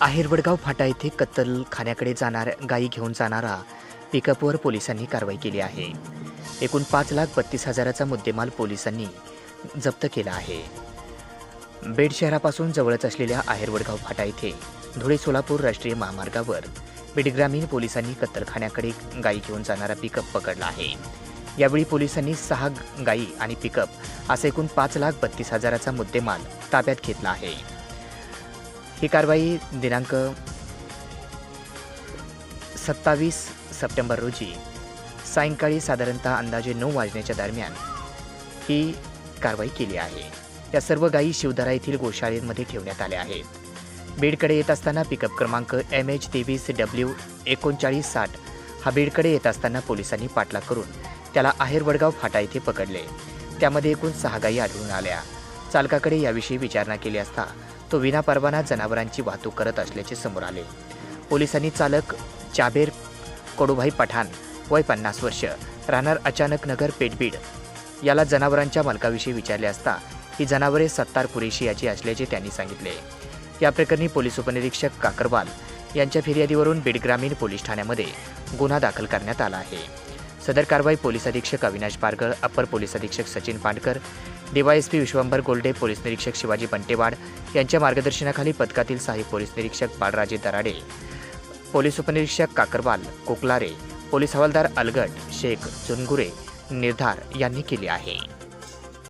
आहेरवडगाव फाटा येथे कत्तलखान्याकडे जाणार गायी घेऊन जाणारा पिकअपवर पोलिसांनी कारवाई केली आहे. एकूण पाच लाख बत्तीस हजाराचा मुद्देमाल पोलिसांनी जप्त केला आहे. बेड शहरापासून जवळच असलेल्या आहेरवडगाव फाटा येथे धुळे सोलापूर राष्ट्रीय महामार्गावर बीड ग्रामीण पोलिसांनी कत्तलखान्याकडे गायी घेऊन जाणारा पिकअप पकडला आहे. यावेळी पोलिसांनी सहा गायी आणि पिकअप असा एकूण पाच लाख बत्तीस हजाराचा मुद्देमाल ताब्यात घेतला आहे. ही कारवाई दिनांक सत्तावीस सप्टेंबर रोजी सायंकाळी साधारणतः अंदाजे नऊ वाजण्याच्या दरम्यान ही कारवाई केली आहे. या सर्व गायी शिवधरा येथील गोशाळेमध्ये ठेवण्यात आल्या आहेत. बीडकडे येत असताना पिकअप क्रमांक एम एच तेवीस डब्ल्यू एकोणचाळीस साठ हा बीडकडे येत असताना पोलिसांनी पाठलाग करून त्याला आहेर वडगाव फाटा येथे पकडले. त्यामध्ये एकूण सहा गायी आढळून आल्या. चालकाकडे याविषयी विचारणा केली असता तो विनापरवाना जनावरांची वाहतूक करत असल्याचे समोर आले. पोलिसांनी चालक चाबेर कडूभाई पठाण वय पन्नास वर्ष राहणार अचानक नगर पेटबीड याला जनावरांच्या मालकाविषयी विचारले असता ही जनावरे सत्तार कुरेशी याची असल्याचे त्यांनी सांगितले. या प्रकरणी पोलीस उपनिरीक्षक काकरवाल यांच्या फिर्यादीवरून बीड ग्रामीण पोलीस ठाण्यामध्ये गुन्हा दाखल करण्यात आला आहे. सदर कारवाई पोलीस अधीक्षक अविनाश पारगळ अपर पोलीस अधीक्षक सचिन पांडकर डीवायएसपी विश्वंभर गोल्डे पोलीस निरीक्षक शिवाजी बंटेवाड यांच्या मार्गदर्शनाखाली पथकातील सहाय्यक पोलीस निरीक्षक बाळराजे दराडे पोलीस उपनिरीक्षक काकरवाल कोकलारे पोलीस हवालदार अलगट शेख चुनगुरे निर्धार यांनी केली आहे.